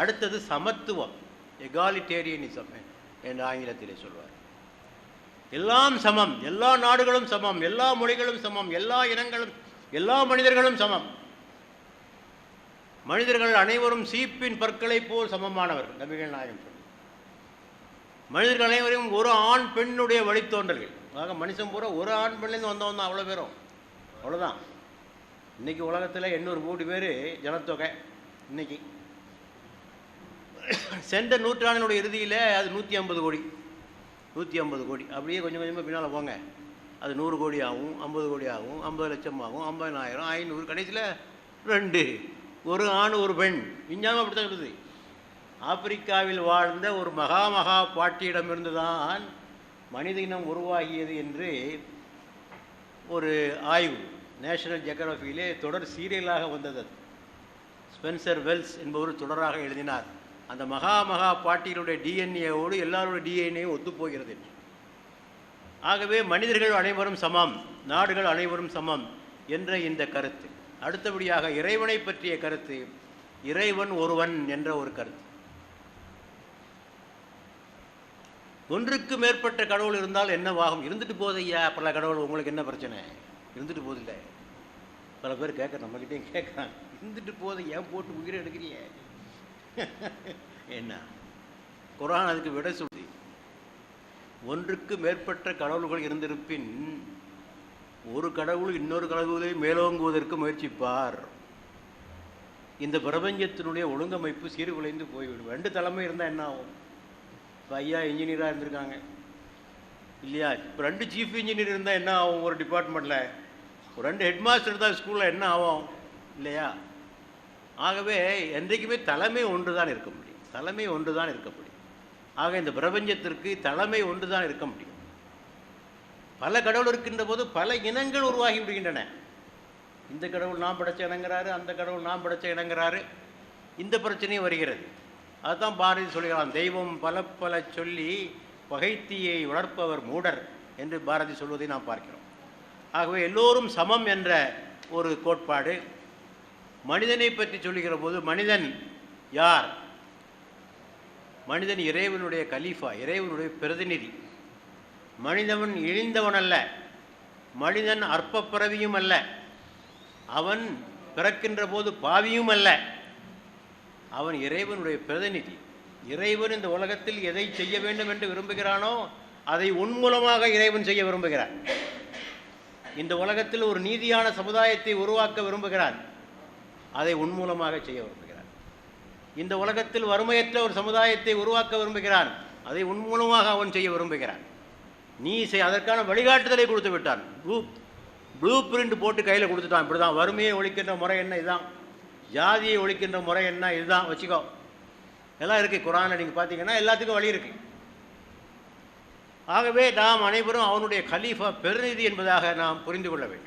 அடுத்தது சமத்துவம் எகாலிட்டேரியனிசம் என்று ஆங்கிலத்திலே சொல்வார். எல்லாம் சமம் எல்லா நாடுகளும் சமம் எல்லா மொழிகளும் சமம் எல்லா இனங்களும் எல்லா மனிதர்களும் சமம். மனிதர்கள் அனைவரும் சீப்பின் பற்களைப் போல் சமமானவர்கள் நபிகள் நாயகம் சொல்லி மனிதர்கள் அனைவரும் ஒரு ஆண் பெண்ணுடைய வழித்தோன்றல்கள். ஆக மனுஷன் பூரா ஒரு ஆண் பெண்லேருந்து வந்தவன் தான் அவ்வளோ பேரும். அவ்வளோதான் இன்னைக்கு உலகத்தில் எண்ணூறு கோடி பேர் ஜனத்தொகை இன்னைக்கு. சென்ற நூற்றாண்டினுடைய இறுதியில் அது நூற்றி ஐம்பது கோடி. நூற்றி ஐம்பது கோடி. அப்படியே கொஞ்சம் கொஞ்சமாக பின்னால் போங்க. அது நூறு கோடி ஆகும் ஐம்பது கோடி ஆகும் ஐம்பது லட்சம் ஆகும் ஐம்பதாயிரம் ஐநூறு கடைசியில் ரெண்டு. ஒரு ஆண் ஒரு பெண். விஞ்ஞானம் அப்படி தான் இருக்குது. ஆப்பிரிக்காவில் வாழ்ந்த ஒரு மகா மகா பாட்டியிடமிருந்து தான் மனித இனம் உருவாகியது என்று ஒரு ஆய்வு நேஷனல் ஜியோகிராஃபியிலே தொடர் சீரியலாக வந்தது அது. ஸ்பென்சர் வெல்ஸ் என்பவர் தொடராக எழுதினார். அந்த மகா மகா பாட்டிகளுடைய டிஎன்ஏவோடு எல்லாருடைய டிஎன்ஏயும் ஒத்துப்போகிறது போகிறது. ஆகவே மனிதர்கள் அனைவரும் சமம் நாடுகள் அனைவரும் சமம் என்ற இந்த கருத்து. அடுத்தபடியாக இறைவனை பற்றிய கருத்து இறைவன் ஒருவன் என்ற ஒரு கருத்து. ஒன்றுக்கு மேற்பட்ட கடவுள் இருந்தால் என்னவாகும்? இருந்துட்டு போதையா பல கடவுள் உங்களுக்கு என்ன பிரச்சனை? இருந்துட்டு போதில்லை பல பேர் கேட்க நம்மக்கிட்டையும் கேட்குறாங்க. இருந்துட்டு போதை ஏன் போட்டு உயிரை எடுக்கிறீங்க? என்ன? குரான் அதுக்கு விட சொல்லி ஒன்றுக்கு மேற்பட்ட கடவுள்கள் இருந்திருப்பின் ஒரு கடவுள் இன்னொரு கடவுளை மேலோங்குவதற்கு முயற்சிப்பார். இந்த பிரபஞ்சத்தினுடைய ஒழுங்கமைப்பு சீர்குலைந்து போய்விடும். ரெண்டு தலைமை இருந்தால் என்ன ஆகும்? இப்போ ஐயா இன்ஜினியராக இருந்திருக்காங்க. இல்லையா? இப்போ ரெண்டு சீஃப் இன்ஜினியர் இருந்தால் என்ன ஆகும் ஒரு டிபார்ட்மெண்ட்டில் ஒரு ரெண்டு ஹெட் மாஸ்டர் இருந்தால் ஸ்கூலில் என்ன ஆகும்? இல்லையா? ஆகவே என்றைக்குமே தலைமை ஒன்று தான் இருக்க முடியும். தலைமை ஒன்று தான் இருக்க முடியும். ஆக இந்த பிரபஞ்சத்திற்கு தலைமை ஒன்று தான் இருக்க முடியும். பல கடவுள் இருக்கின்ற போது பல இனங்கள் உருவாகி விடுகின்றன. இந்த கடவுள் நாம் படைச்ச இனங்கிறாரு அந்த கடவுள் நாம் படைச்ச இனங்கிறாரு. இந்த பிரச்சனையும் வருகிறது. அதுதான் பாரதி சொல்கிறான் தெய்வம் பல பல சொல்லி பகைத்தியை வளர்ப்பவர் மூடர் என்று பாரதி சொல்வதை நாம் பார்க்கிறோம். ஆகவே எல்லோரும் சமம் என்ற ஒரு கோட்பாடு மனிதனை பற்றி சொல்லுகிற போது மனிதன் யார்? மனிதன் இறைவனுடைய கலீஃபா இறைவனுடைய பிரதிநிதி. மனிதவன் இழிந்தவன் அல்ல மனிதன் அற்ப பிறவியும் அல்ல. அவன் பிறக்கின்ற போது பாவியும் அல்ல. அவன் இறைவனுடைய பிரதிநிதி. இறைவன் இந்த உலகத்தில் எதை செய்ய வேண்டும் என்று விரும்புகிறானோ அதை உன்மூலமாக இறைவன் செய்ய விரும்புகிறான். இந்த உலகத்தில் ஒரு நீதியான சமுதாயத்தை உருவாக்க விரும்புகிறான். அதை உன்மூலமாக செய்ய விரும்புகிறான் இந்த உலகத்தில் வறுமையற்ற ஒரு சமுதாயத்தை உருவாக்க விரும்புகிறான். அதை உன்மூலமாக அவன் செய்ய விரும்புகிறான். நீ செய் அதற்கான வழிகாட்டுதலை கொடுத்து விட்டான். ப்ளூ ப்ளூ பிரிண்ட் போட்டு கையில் கொடுத்துட்டான். இப்படி தான் வறுமையை ஒழிக்கின்ற முறை என்ன இதுதான்? ஜாதியை ஒழிக்கின்ற முறை என்ன இதுதான்? வச்சுக்கோ. எல்லாம் இருக்குது குரானில் நீங்கள் பார்த்தீங்கன்னா எல்லாத்துக்கும் வழி இருக்குது ஆகவே நாம் அனைவரும் அவனுடைய கலீஃபா பெருநிதி என்பதாக நாம் புரிந்து கொள்ள வேண்டும்.